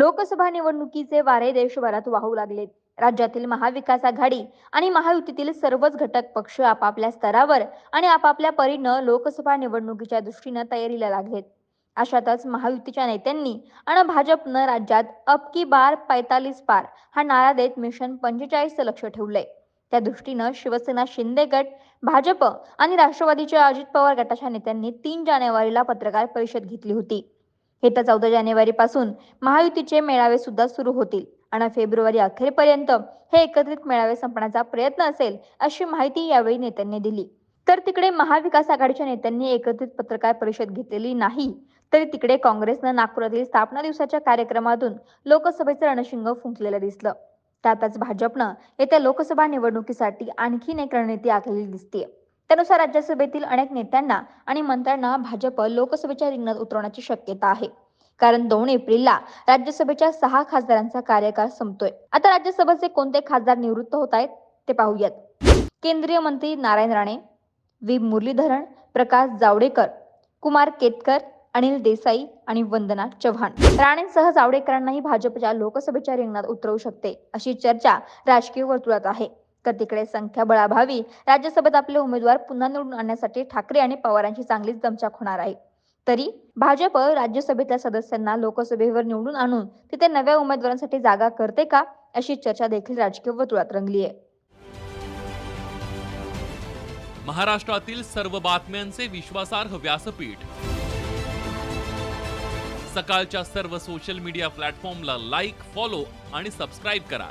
लोकसभा निवडणुकीचे वारे देशभरात वाहू लागलेत. राज्यातील महाविकास आघाडी आणि महायुतीतील सर्वच घटक पक्ष आपापल्या स्तरावर आणि आपापल्या परीनं लोकसभा निवडणुकीच्या दृष्टीनं तयारीला लागलेत. अशातच महायुतीच्या नेत्यांनी आणि भाजपनं राज्यात अब की बार पैतालीस पार हा नारा देत मिशन पंचेचाळीस लक्ष ठेवलंय. त्या दृष्टीनं शिवसेना शिंदे गट भाजप आणि राष्ट्रवादीच्या अजित पवार गटाच्या नेत्यांनी तीन जानेवारीला पत्रकार परिषद घेतली होती. येत्या चौदा जानेवारी पासून महायुतीचे मेळावे सुद्धा सुरू होतील. आणि फेब्रुवारी अखेरपर्यंत हे एकत्रित मेळावे संपण्याचा प्रयत्न असेल अशी माहिती यावेळी नेत्यांनी दिली. तर तिकडे महाविकास आघाडीच्या नेत्यांनी एकत्रित पत्रकार परिषद घेतलेली नाही तरी तिकडे काँग्रेसनं नागपुरातील स्थापना दिवसाच्या कार्यक्रमातून लोकसभेचं रणशिंग फुंकलेलं दिसलं. त्यातच भाजपनं येत्या लोकसभा निवडणुकीसाठी आणखीन एक रणनीती आखलेली दिसतीये. त्यानुसार राज्यसभेतील अनेक नेत्यांना आणि मंत्र्यांना भाजप लोकसभेच्या रिंगणात उतरवण्याची शक्यता आहे. कारण दोन एप्रिलला राज्यसभेच्या सहा खासदारांचा कार्यकाळ संपतोय. आता राज्यसभेचे कोणते खासदार निवृत्त होत आहेत ते पाहूयात. केंद्रीय मंत्री नारायण राणे व्ही. मुरलीधरण प्रकाश जावडेकर कुमार केतकर अनिल देसाई आणि वंदना चव्हाण. राणेंसह जावडेकरांनाही भाजपच्या लोकसभेच्या रिंगणात उतरवू शकते अशी चर्चा राजकीय वर्तुळात आहे. तर तिकडे संख्याबळाभावी राज्यसभेत आपले उमेदवार पुन्हा निवडून आणण्यासाठी ठाकरे आणि पवारांची चांगलीच दमछाक होणार आहे. तरी भाजप राज्यसभेतल्या सदस्यांना लोकसभेवर निवडून आणून तिथे नव्या उमेदवारांसाठी जागा करते का अशी चर्चा देखील राजकीय वर्तुळात रंगली आहे महाराष्ट्रातील सर्व बातम्यांचे विश्वासार्ह व्यासपीठ. सकाळच्या सर्व सोशल मीडिया प्लॅटफॉर्मला लाईक फॉलो आणि सबस्क्राईब करा.